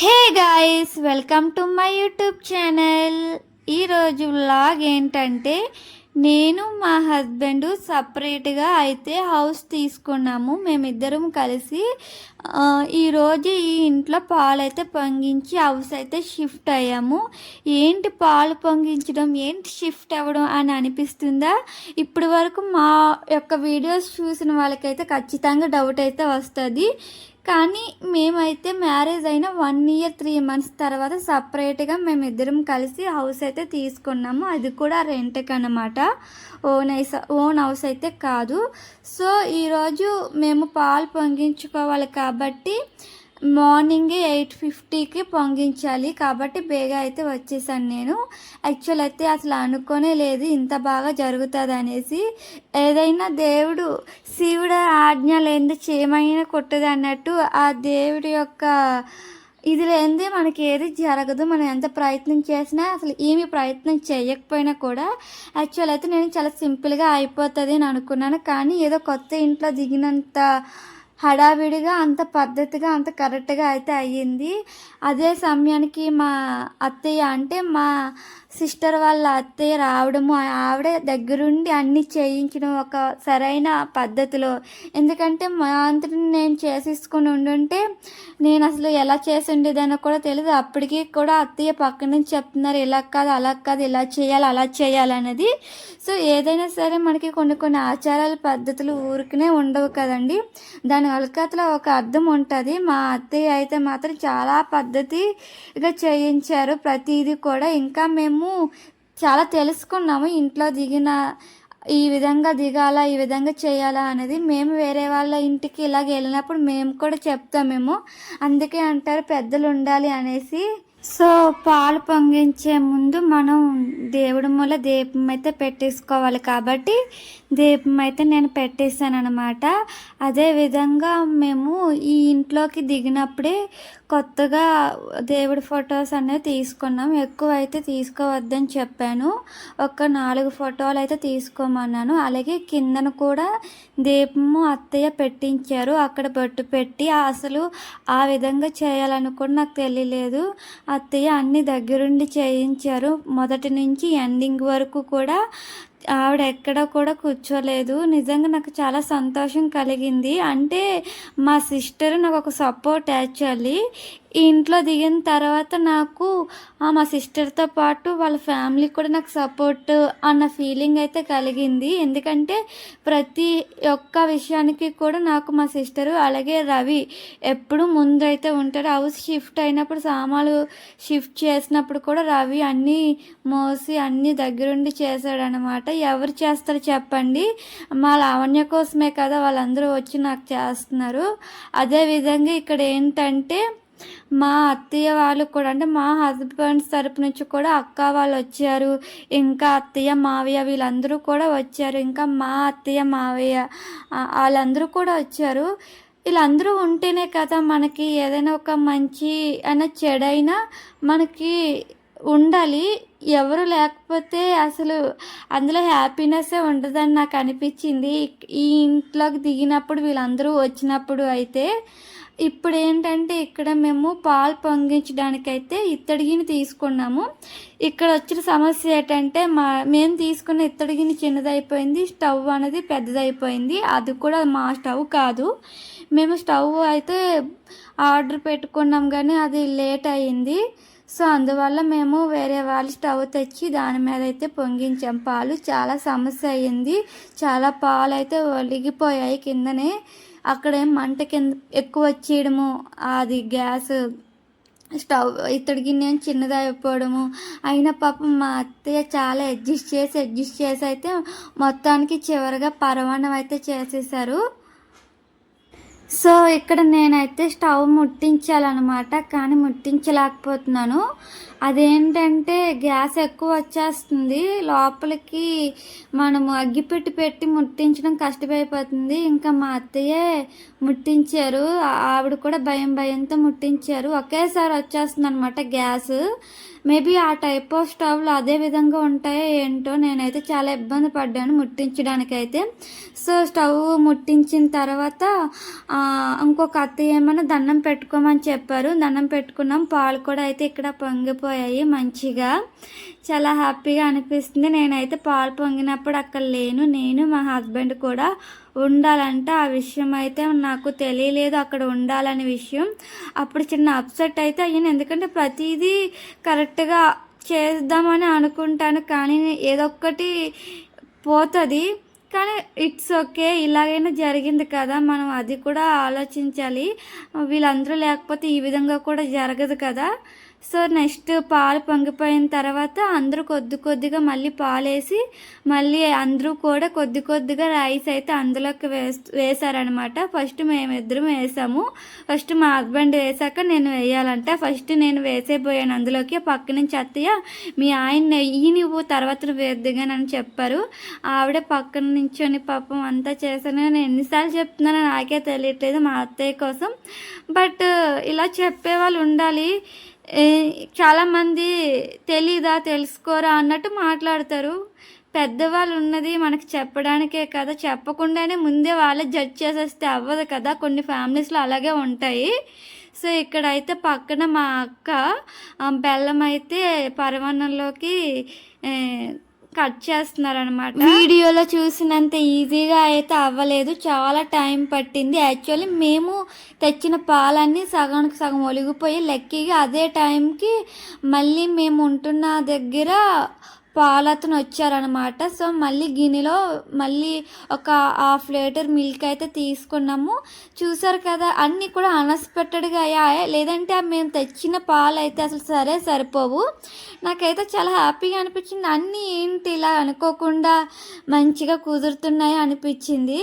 Hey guys welcome to my YouTube channel. ఈరోజు vlog ఏంటంటే నేను మా హస్బెండ్ సపరేట్గా అయితే హౌస్ తీసుకున్నాము. మేమిద్దరం కలిసి ఈరోజు ఈ ఇంట్లో పాలు అయితే పొంగించి హౌస్ అయితే షిఫ్ట్ అయ్యాము. ఏంటి పాలు పొంగించడం? ఏంటి షిఫ్ట్ అవ్వడం అని అనిపిస్తుందా? ఇప్పటి వరకు మా యొక్క వీడియోస్ చూసిన వాళ్ళకైతే ఖచ్చితంగా డౌట్ అయితే వస్తుంది. కానీ మేమైతే మ్యారేజ్ అయిన వన్ ఇయర్ త్రీ మంత్స్ తర్వాత సపరేట్గా మేమిద్దరం కలిసి హౌస్ అయితే తీసుకున్నాము. అది కూడా రెంట్కి అనమాట ఓన్ హౌస్ ఓన్ హౌస్ అయితే కాదు. సో ఈరోజు మేము పాలు పొంగించుకోవాలి కాబట్టి కాబట్టి మార్నింగ్ ఎయిట్ ఫిఫ్టీకి పొంగించాలి. కాబట్టి బేగా అయితే వచ్చేసాను నేను. యాక్చువల్ అయితే అసలు అనుకోనే లేదు ఇంత బాగా జరుగుతుంది అనేసి ఏదైనా దేవుడు శివుడు ఆజ్ఞ లేనిది చేయమైన కొట్టదు అన్నట్టు ఆ దేవుడి యొక్క ఇది లేనిదే మనకి ఏది జరగదు. మనం ఎంత ప్రయత్నం చేసినా అసలు ఏమి ప్రయత్నం చేయకపోయినా కూడా యాక్చువల్ అయితే నేను చాలా సింపుల్గా అయిపోతుంది అని అనుకున్నాను. కానీ ఏదో కొత్త ఇంట్లో దిగినంత హడావిడిగా అంత పద్ధతిగా అంత కరెక్ట్గా అయితే అయ్యింది. అదే సమయానికి మా అత్తయ్య అంటే మా సిస్టర్ వాళ్ళ అత్తయ్య రావడము ఆవిడ దగ్గరుండి అన్ని చేయించడం ఒక సరైన పద్ధతిలో. ఎందుకంటే మా అంతటి నేను చేసేసుకొని ఉండుంటే నేను అసలు ఎలా చేసి ఉండేదానో కూడా తెలియదు అప్పటికి కూడా అత్తయ్య పక్క నుంచి చెప్తున్నారు ఇలా కాదు అలా కాదు ఇలా చేయాలి అలా చేయాలన్నది సో ఏదైనా సరే మనకి కొన్ని కొన్ని ఆచారాలు పద్ధతులు ఊరికనే ఉండవు కదండి. దాని అలకతలో ఒక అర్థం ఉంటుంది. మా అత్తయ్య అయితే మాత్రం చాలా పద్ధతిగా చేయించారు. ప్రతిదీ కూడా. ఇంకా మేము చాలా తెలుసుకున్నాము ఇంట్లో దిగిన ఈ విధంగా దిగాలా ఈ విధంగా చేయాలా అనేది. మేము వేరే వాళ్ళ ఇంటికి ఇలాగ వెళ్ళినప్పుడు మేము కూడా చెప్తామేమో అందుకే అంటారు పెద్దలు ఉండాలి అనేసి. సో పాలు పొంగించే ముందు మనం దేవుడి మూల దీపం అయితే పెట్టేసుకోవాలి కాబట్టి దీపం అయితే నేను పెట్టేశాను అనమాట అదేవిధంగా మేము ఈ ఇంట్లోకి దిగినప్పుడే కొత్తగా దేవుడి ఫొటోస్ అనేవి తీసుకున్నాం. ఎక్కువ అయితే తీసుకోవద్దని చెప్పాను. ఒక నాలుగు ఫోటోలు అయితే తీసుకోమన్నాను. అలాగే కిందన కూడా దీపము అత్తయ్య పెట్టించారు. అక్కడ బొట్టు పెట్టి అసలు ఆ విధంగా చేయాలని కూడా నాకు తెలియలేదు. అత్తయ్య అన్ని దగ్గరుండి చేయించారు. మొదటి నుంచి ఎండింగ్ వరకు కూడా ఆవిడ ఎక్కడ కూడా కూర్చోలేదు. నిజంగా నాకు చాలా సంతోషం కలిగింది. అంటే మా సిస్టర్ నాకు ఒక సపోర్ట్ యాక్చువల్లీ ఈ ఇంట్లో దిగిన తర్వాత నాకు ఆ, మా సిస్టర్తో పాటు వాళ్ళ ఫ్యామిలీ కూడా నాకు సపోర్ట్ అన్న ఫీలింగ్ అయితే కలిగింది. ఎందుకంటే ప్రతి ఒక్క విషయానికి కూడా నాకు మా సిస్టరు అలాగే రవి ఎప్పుడు ముందైతే ఉంటారు హౌస్ షిఫ్ట్ అయినప్పుడు సామాన్లు షిఫ్ట్ చేసినప్పుడు కూడా రవి అన్నీ మోసి అన్నీ దగ్గరుండి చేశాడనమాట ఎవరు చేస్తారు చెప్పండి. మా లావణ్య కోసమే కదా వాళ్ళందరూ వచ్చి నాకు చేస్తున్నారు. అదేవిధంగా ఇక్కడ ఏంటంటే మా అత్తయ్య వాళ్ళు కూడా అంటే మా హస్బెండ్స్ తరపు నుంచి కూడా అక్క వాళ్ళు వచ్చారు. ఇంకా అత్తయ్య మావయ్య వీళ్ళందరూ కూడా వచ్చారు. ఇంకా మా అత్తయ్య మావయ్య వాళ్ళందరూ కూడా వచ్చారు. వీళ్ళందరూ ఉంటేనే కదా మనకి ఏదైనా ఒక మంచి అయినా చెడైనా మనకి ఉండాలి. ఎవరు లేకపోతే అసలు అందులో హ్యాపీనెస్సే ఉండదని నాకు అనిపించింది. ఈ ఇంట్లోకి దిగినప్పుడు వీళ్ళందరూ వచ్చినప్పుడు అయితే ఇప్పుడు ఏంటంటే ఇక్కడ మేము పాలు పొంగించడానికైతే ఇత్తడిగిని తీసుకున్నాము. ఇక్కడ వచ్చిన సమస్య ఏంటంటే మా మేము తీసుకున్న ఇత్తడిగిని చిన్నదైపోయింది స్టవ్ అనేది పెద్దదైపోయింది. అది కూడా మా స్టవ్ కాదు. మేము స్టవ్ అయితే ఆర్డర్ పెట్టుకున్నాం కానీ అది లేట్ అయ్యింది. సో అందువల్ల మేము వేరే వాళ్ళ స్టవ్ తెచ్చి దాని మీద అయితే పొంగించాం. పాలు చాలా సమస్య అయ్యింది. చాలా పాలు అయితే ఒలిగిపోయాయి కిందనే. అక్కడేం మంట కింద ఎక్కువ వచ్చేయడము అది గ్యాస్ స్టవ్ ఇతడికి నేను చిన్నదైపోవడము అయినా పాపం మా అత్తయ్య చాలా అడ్జస్ట్ చేసి అడ్జస్ట్ చేసి అయితే మొత్తానికి చివరిగా పరమాణం అయితే చేసేసారు. సో ఇక్కడ నేనైతే స్టవ్ ముట్టించాలన్నమాట కానీ ముట్టించలేకపోతున్నాను. అదేంటంటే గ్యాస్ ఎక్కువ వచ్చేస్తుంది. లోపలికి మనము అగ్గిపెట్టి పెట్టి ముట్టించడం కష్టమైపోతుంది. ఇంకా మా అత్తయ్యే ముట్టించారు. ఆవిడ కూడా భయం భయంతో ముట్టించారు. ఒకేసారి వచ్చేస్తుంది అనమాట గ్యాస్. మేబీ ఆ టైప్ ఆఫ్ స్టవ్లు అదే విధంగా ఉంటాయో ఏంటో నేనైతే చాలా ఇబ్బంది పడ్డాను ముట్టించడానికైతే. సో స్టవ్ ముట్టించిన తర్వాత ఇంకొక అత్తయ్య ఏమైనా దండం పెట్టుకోమని చెప్పారు. దండం పెట్టుకున్నాం. పాలు కూడా అయితే ఇక్కడ పొంగిపోయాయి మంచిగా. చాలా హ్యాపీగా అనిపిస్తుంది. నేనైతే పాలు పొంగినప్పుడు అక్కడ లేను. నేను మా హస్బెండ్ కూడా ఉండాలంటే. ఆ విషయం అయితే నాకు తెలియలేదు అక్కడ ఉండాలనే విషయం. అప్పుడు చిన్న అప్సెట్ అయితే అయ్యాను ఎందుకంటే ప్రతిదీ కరెక్ట్గా చేద్దామని అనుకుంటాను. కానీ ఏదో పోతుంది. కానీ ఇట్స్ ఓకే. ఇలాగైనా జరిగింది కదా. మనం అది కూడా ఆలోచించాలి. వీళ్ళందరూ లేకపోతే ఈ విధంగా కూడా జరగదు కదా. సో నెక్స్ట్ పాలు పొంగిపోయిన తర్వాత అందరూ కొద్ది కొద్దిగా మళ్ళీ పాలు వేసి మళ్ళీ అందరూ కూడా కొద్ది కొద్దిగా రైస్ అయితే అందులోకి వేస్ వేసారనమాట ఫస్ట్ మేమిద్దరం వేసాము. ఫస్ట్ మా హస్బెండ్ వేసాక నేను వేయాలంట. ఫస్ట్ నేను వేసేపోయాను అందులోకి. పక్క నుంచి అత్తయ్య మీ ఆయన ఈ నువ్వు తర్వాత నువ్వు వేద్దుగానని చెప్పారు. ఆవిడ పక్కన నించొని పాపం అంతా చేశాను. నేను ఎన్నిసార్లు చెప్తున్నానో నాకే తెలియట్లేదు మా అత్తయ్య కోసం. బట్ ఇలా చెప్పేవాళ్ళు ఉండాలి. చాలామంది తెలీదా తెలుసుకోరా అన్నట్టు మాట్లాడతారు. పెద్దవాళ్ళు ఉన్నది మనకి చెప్పడానికే కదా. చెప్పకుండానే ముందే వాళ్ళే జడ్జ్ చేసేస్తే అవ్వదు కదా. కొన్ని ఫ్యామిలీస్లో అలాగే ఉంటాయి. సో ఇక్కడైతే పక్కన మా అక్క బెల్లం అయితే పరమాన్నంలోకి కట్ చేస్తున్నారనమాట వీడియోలో చూసినంత ఈజీగా అయితే అవ్వలేదు. చాలా టైం పట్టింది. యాక్చువల్లీ మేము తెచ్చిన పాలన్నీ సగానికి సగం ఒలిగిపోయి లెక్కగా అదే టైంకి మళ్ళీ మేము ఉంటున్న దగ్గర పాలతను వచ్చారనమాట సో మళ్ళీ గిన్నెలో మళ్ళీ ఒక హాఫ్ లీటర్ మిల్క్ అయితే తీసుకున్నాము. చూసారు కదా అన్నీ కూడా అన్ఎక్స్పెక్టెడ్గా అయ్యాయి? లేదంటే మేము తెచ్చిన పాలు అయితే అసలు సరే సరిపోవు. నాకైతే చాలా హ్యాపీగా అనిపించింది. అన్నీ ఏంటి ఇలా అనుకోకుండా మంచిగా కుదురుతున్నాయి అనిపించింది.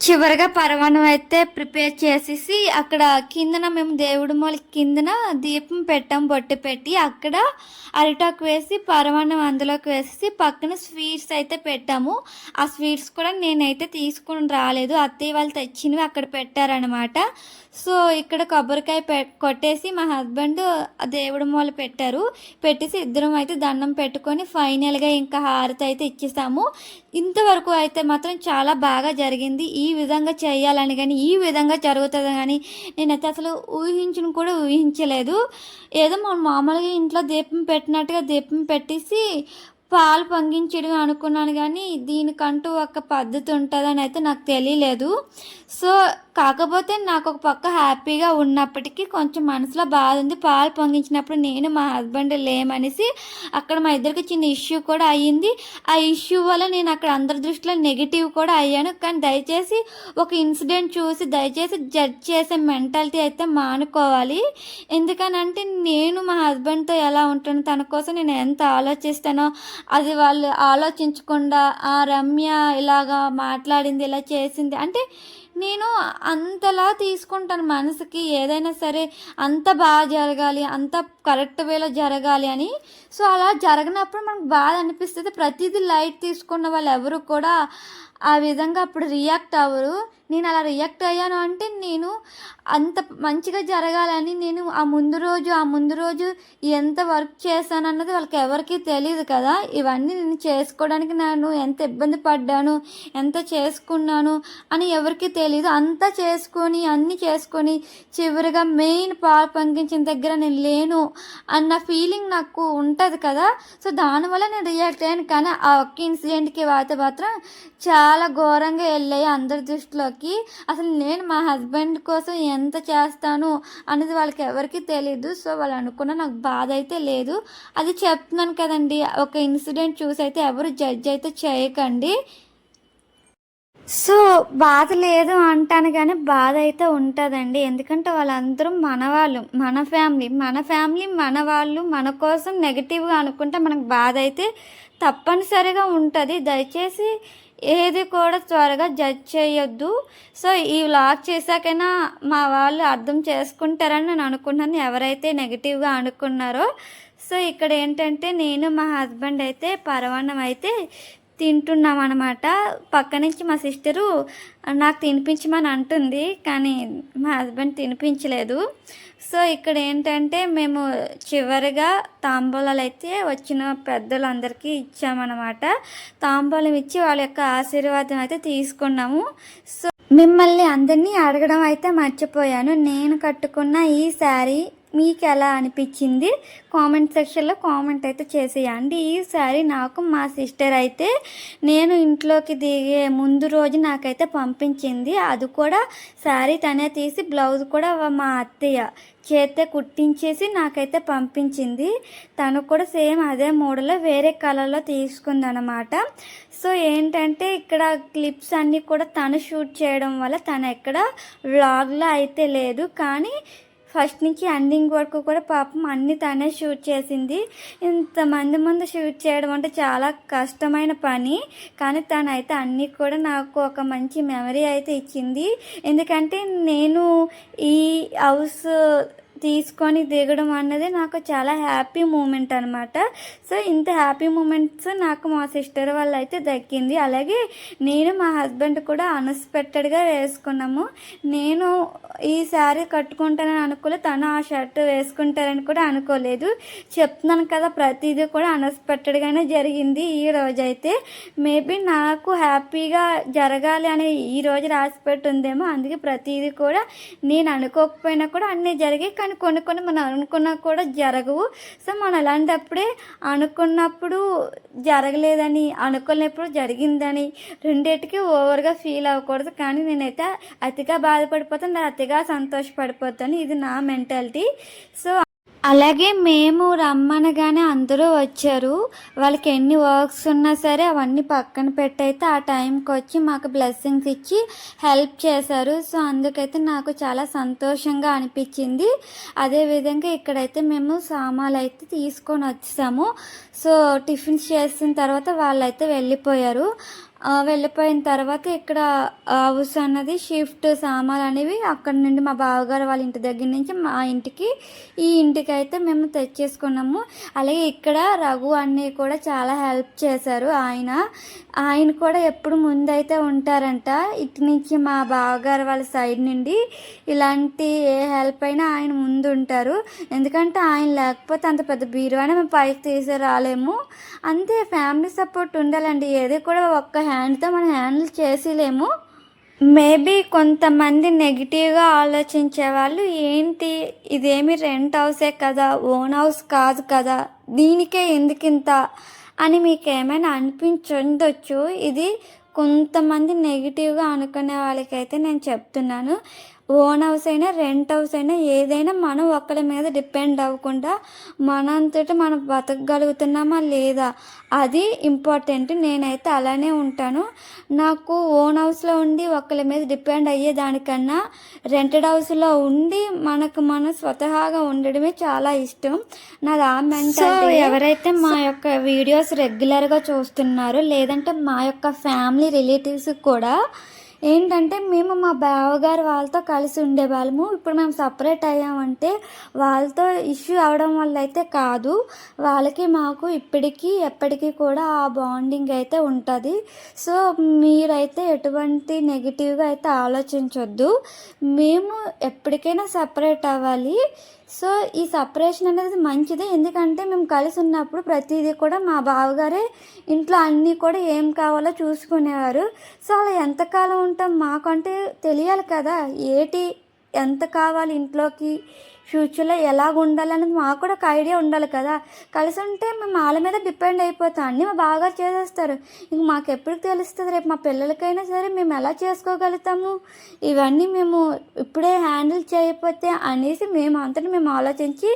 చివరిగా పరమాణం అయితే ప్రిపేర్ చేసేసి అక్కడ కిందన మేము దేవుడి మూల కిందన దీపం పెట్టాం బొట్టు పెట్టి అక్కడ అరిటాకు వేసి పరమాణం అందులోకి వేసేసి పక్కన స్వీట్స్ అయితే పెట్టాము. ఆ స్వీట్స్ కూడా నేనైతే తీసుకుని రాలేదు. అత్తయ్య వాళ్ళు తెచ్చినవి అక్కడ పెట్టారనమాట సో ఇక్కడ కొబ్బరికాయ పె కొట్టేసి మా హస్బెండ్ దేవుడి మూల పెట్టారు. పెట్టేసి ఇద్దరం అయితే దండం పెట్టుకొని ఫైనల్గా ఇంకా హారతి అయితే ఇచ్చేసాము. ఇంతవరకు అయితే మాత్రం చాలా బాగా జరిగింది. ఈ విధంగా చేయాలని కానీ ఈ విధంగా జరుగుతుంది కానీ నేనైతే అసలు ఊహించను కూడా ఊహించలేదు. ఏదో మనం మామూలుగా ఇంట్లో దీపం పెట్టినట్టుగా దీపం పెట్టేసి పాలు పొంగించడం అనుకున్నాను కానీ దీనికంటూ ఒక పద్ధతి ఉంటుందని అయితే నాకు తెలియలేదు. సో కాకపోతే నాకు ఒక పక్క హ్యాపీగా ఉన్నప్పటికీ కొంచెం మనసులో బాధ ఉంది. పాలు పొంగించినప్పుడు నేను మా హస్బెండ్ లేమనేసి అక్కడ మా ఇద్దరికి చిన్న ఇష్యూ కూడా అయ్యింది. ఆ ఇష్యూ వల్ల నేను అక్కడ అందరి దృష్టిలో నెగిటివ్ కూడా అయ్యాను. కానీ దయచేసి ఒక ఇన్సిడెంట్ చూసి దయచేసి జడ్జ్ చేసే మెంటాలిటీ అయితే మానుకోవాలి. ఎందుకనంటే నేను మా హస్బెండ్తో ఎలా ఉంటాను తన కోసం నేను ఎంత ఆలోచిస్తానో అది వాళ్ళు ఆలోచించకుండా ఆ రమ్య ఇలాగా మాట్లాడింది ఇలా చేసింది. అంటే నేను అంతలా తీసుకుంటాను మనసుకి. ఏదైనా సరే అంత బాగా జరగాలి అంత కరెక్ట్ వేలో జరగాలి అని. సో అలా జరగనప్పుడు మనకు బాధ అనిపిస్తుంది. ప్రతిదీ లైట్ తీసుకున్న వాళ్ళు ఎవరు కూడా ఆ విధంగా అప్పుడు రియాక్ట్ అవ్వరు. నేను అలా రియాక్ట్ అయ్యాను అంటే నేను అంత మంచిగా జరగాలని నేను ఆ ముందు రోజు ఆ ముందు రోజు ఎంత వర్క్ చేశాను అన్నది వాళ్ళకి ఎవరికీ తెలియదు కదా. ఇవన్నీ నేను చేసుకోవడానికి నేను ఎంత ఇబ్బంది పడ్డాను ఎంత చేసుకున్నాను అని ఎవరికీ తెలియదు అంతా చేసుకొని అన్నీ చేసుకొని చివరిగా మెయిన్ పాలు పంపించిన దగ్గర నేను లేను. అన్న ఫీలింగ్ నాకు ఉంటుంది కదా. సో దానివల్ల నేను రియాక్ట్ అయ్యాను. కానీ ఆ ఒక్క ఇన్సిడెంట్కి అయితే మాత్రం చాలా ఘోరంగా వెళ్ళాయి అందరి దృష్టిలోకి. అసలు నేను మా హస్బెండ్ కోసం ఎంత చేస్తాను అనేది వాళ్ళకి ఎవరికి తెలియదు సో వాళ్ళు అనుకున్న నాకు బాధ అయితే లేదు. అది చెప్తున్నాను కదండి. ఒక ఇన్సిడెంట్ చూసి అయితే ఎవరు జడ్జ్ అయితే చేయకండి. సో బాధ లేదు అంటాను కానీ బాధ అయితే ఉంటుందండి. ఎందుకంటే వాళ్ళందరూ మనవాళ్ళు మన ఫ్యామిలీ. మన ఫ్యామిలీ మన వాళ్ళు మన కోసం నెగిటివ్గా అనుకుంటే మనకు బాధ అయితే తప్పనిసరిగా ఉంటుంది. దయచేసి ఏది కూడా త్వరగా జడ్జ్ చేయొద్దు. సో ఈ వ్లాగ్ చేశాకైనా మా వాళ్ళు అర్థం చేసుకుంటారని నేను అనుకున్నాను ఎవరైతే నెగిటివ్గా అనుకున్నారో. సో ఇక్కడ ఏంటంటే నేను మా హస్బెండ్ అయితే పరవాన్నం అయితే తింటున్నాం అనమాట పక్క నుంచి మా సిస్టరు నాకు తినిపించమని అంటుంది కానీ మా హస్బెండ్ తినిపించలేదు. సో ఇక్కడ ఏంటంటే మేము చివరిగా తాంబూలాలు అయితే వచ్చిన పెద్దలందరికీ ఇచ్చామన్నమాట. తాంబూలం ఇచ్చి వాళ్ళ యొక్క ఆశీర్వాదం అయితే తీసుకున్నాము. సో మిమ్మల్ని అందరినీ అడగడం అయితే మర్చిపోయాను. నేను కట్టుకున్న ఈ శారీ మీకు ఎలా అనిపించింది? కామెంట్ సెక్షన్లో కామెంట్ అయితే చేసేయండి. ఈ నాకు మా సిస్టర్ అయితే నేను ఇంట్లోకి దిగే ముందు రోజు నాకైతే పంపించింది. అది కూడా శారీ తనే తీసి బ్లౌజ్ కూడా మా అత్తయ్య చేతే కుట్టించేసి నాకైతే పంపించింది. తను కూడా సేమ్ అదే మోడల్లో వేరే కలర్లో తీసుకుందనమాట సో ఏంటంటే ఇక్కడ క్లిప్స్ అన్నీ కూడా తను షూట్ చేయడం వల్ల తను ఎక్కడ వ్లాగ్లో అయితే లేదు. కానీ ఫస్ట్ నుంచి ఎండింగ్ వరకు కూడా పాపం అన్ని తనే షూట్ చేసింది. ఇంతమంది ముందు షూట్ చేయడం అంటే చాలా కష్టమైన పని. కానీ తనైతే అన్నీ కూడా నాకు ఒక మంచి మెమరీ అయితే ఇచ్చింది. ఎందుకంటే నేను ఈ హౌస్ తీసుకొని దిగడం అన్నది నాకు చాలా హ్యాపీ మూమెంట్ అనమాట సో ఇంత హ్యాపీ మూమెంట్స్ నాకు మా సిస్టర్ వాళ్ళు అయితే దక్కింది. అలాగే నేను మా హస్బెండ్ కూడా అన్ఎక్స్పెక్టెడ్గా వేసుకున్నాము. నేను ఈ శారీ కట్టుకుంటానని అనుకోలేదు తను ఆ షర్ట్ వేసుకుంటారని కూడా అనుకోలేదు. చెప్తున్నాను కదా ప్రతిదీ కూడా అన్ఎక్స్పెక్టెడ్గానే జరిగింది ఈ రోజు అయితే మేబీ నాకు హ్యాపీగా జరగాలి అని ఈ రోజు రాసిపెట్టి ఉందేమో అందుకే ప్రతిదీ కూడా నేను అనుకోకపోయినా కూడా అన్నీ జరిగాయి. కానీ కొన్ని కొన్ని మనం అనుకున్నా కూడా జరగవు. సో మనం అలాంటప్పుడే అనుకున్నప్పుడు జరగలేదని అనుకున్నప్పుడు జరిగిందని రెండింటికి ఓవర్గా ఫీల్ అవ్వకూడదు. కానీ నేనైతే అతిగా బాధపడిపోతాను అతిగా సంతోషపడిపోతాను. ఇది నా మెంటాలిటీ. సో అలాగే మేము రమ్మనగానే అందరూ వచ్చారు. వాళ్ళకి ఎన్ని వర్క్స్ ఉన్నా సరే అవన్నీ పక్కన పెట్టయితే ఆ టైంకి వచ్చి మాకు బ్లెస్సింగ్స్ ఇచ్చి హెల్ప్ చేశారు. సో అందుకైతే నాకు చాలా సంతోషంగా అనిపించింది. అదేవిధంగా ఇక్కడైతే మేము సామాన్లు అయితే తీసుకొని వచ్చాము. సో టిఫిన్స్ చేసిన తర్వాత వాళ్ళైతే వెళ్ళిపోయారు. వెళ్ళిపోయిన తర్వాత ఇక్కడ హౌస్ అన్నది షిఫ్ట్ సామాన్లు అనేవి అక్కడ నుండి మా బావగారు వాళ్ళ ఇంటి దగ్గర నుంచి మా ఇంటికి ఈ ఇంటికి అయితే మేము తెచ్చేసుకున్నాము. అలాగే ఇక్కడ రఘు అన్నీ కూడా చాలా హెల్ప్ చేశారు. ఆయన ఆయన కూడా ఎప్పుడు ముందైతే ఉంటారంట ఇటు నుంచి మా బావగారు వాళ్ళ సైడ్ నుండి ఇలాంటి ఏ హెల్ప్ అయినా ఆయన ముందు ఉంటారు. ఎందుకంటే ఆయన లేకపోతే అంత పెద్ద బీరువానే మేము పైకి తీసి రాలేము. అంతే ఫ్యామిలీ సపోర్ట్ ఉండాలండి. ఏది కూడా ఒక్క హ్యాండ్తో మనం హ్యాండిల్ చేసేలేము. మేబీ కొంతమంది నెగిటివ్గా ఆలోచించే వాళ్ళు ఏంటి? ఇదేమి రెంట్ హౌసే కదా? ఓన్ హౌస్ కాదు కదా? దీనికే ఎందుకింత? అని మీకు ఏమైనా అనిపించుండొచ్చు. ఇది కొంతమంది నెగిటివ్గా అనుకునే వాళ్ళకైతే నేను చెప్తున్నాను. ఓన్ హౌస్ అయినా రెంట్ హౌస్ అయినా ఏదైనా మనం ఒకరి మీద డిపెండ్ అవ్వకుండా మనంతటి మనం బతకగలుగుతున్నామా లేదా అది ఇంపార్టెంట్. నేనైతే అలానే ఉంటాను. నాకు ఓన్ హౌస్లో ఉండి ఒకరి మీద డిపెండ్ అయ్యేదానికన్నా రెంటెడ్ హౌస్లో ఉండి మనకు మనం స్వతహాగా ఉండడమే చాలా ఇష్టం. నాది ఆ మెంటాలిటీ. ఎవరైతే మా యొక్క వీడియోస్ రెగ్యులర్గా చూస్తున్నారో లేదంటే మా యొక్క ఫ్యామిలీ రిలేటివ్స్ కూడా ఏంటంటే మేము మా బావగారు వాళ్ళతో కలిసి ఉండేవాళ్ళము. ఇప్పుడు మేము సపరేట్ అయ్యామంటే వాళ్ళతో ఇష్యూ అవడం వల్ల అయితే కాదు. వాళ్ళకి మాకు ఇప్పటికీ ఎప్పటికీ కూడా ఆ బాండింగ్ అయితే ఉంటుంది. సో మీరైతే ఎటువంటి నెగిటివ్గా అయితే ఆలోచించొద్దు. మేము ఎప్పటికైనా సపరేట్ అవ్వాలి. సో ఈ సపరేషన్ అనేది మంచిదే. ఎందుకంటే మేము కలిసి ఉన్నప్పుడు ప్రతిదీ కూడా మా బావగారే ఇంట్లో అన్నీ కూడా ఏం కావాలో చూసుకునేవారు. సో అలా ఎంతకాలం ఉంటాం మాకంటే తెలియాలి కదా. ఏటి ఎంత కావాలి ఇంట్లోకి? ఫ్యూచర్లో ఎలాగ ఉండాలనేది మాకు కూడా ఒక ఐడియా ఉండాలి కదా. కలిసి ఉంటే మేము వాళ్ళ మీద డిపెండ్ అయిపోతాం. అన్నీ మా బాగా చేసేస్తారు. ఇంక మాకు ఎప్పుడు తెలుస్తుంది రేపు మా పిల్లలకైనా సరే మేము ఎలా చేసుకోగలుగుతాము? ఇవన్నీ మేము ఇప్పుడే హ్యాండిల్ చేయకపోతే అనేసి మేము అంతటి మేము ఆలోచించి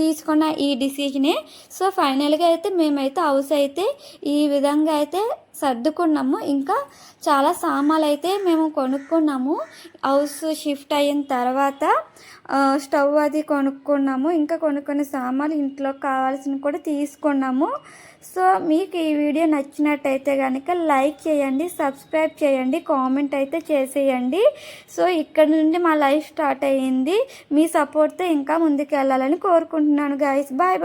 తీసుకున్న ఈ డిసిజనే. సో ఫైనల్గా అయితే మేమైతే హౌస్ అయితే ఈ విధంగా అయితే సర్దుకున్నాము. ఇంకా చాలా సామాన్లు అయితే మేము కొనుక్కున్నాము. హౌస్ షిఫ్ట్ అయిన తర్వాత స్టవ్ అది కొనుక్కున్నాము. ఇంకా కొనుక్కునే సామాన్లు ఇంట్లో కావాల్సినవి కూడా తీసుకున్నాము. సో మీకు ఈ వీడియో నచ్చినట్టయితే కనుక లైక్ చేయండి సబ్స్క్రైబ్ చేయండి కామెంట్ అయితే చేసేయండి. సో ఇక్కడ నుండి మా లైఫ్ స్టార్ట్ అయ్యింది. మీ సపోర్ట్తో ఇంకా ముందుకు వెళ్ళాలని కోరుకుంటున్నాను గాయస్ బాయ్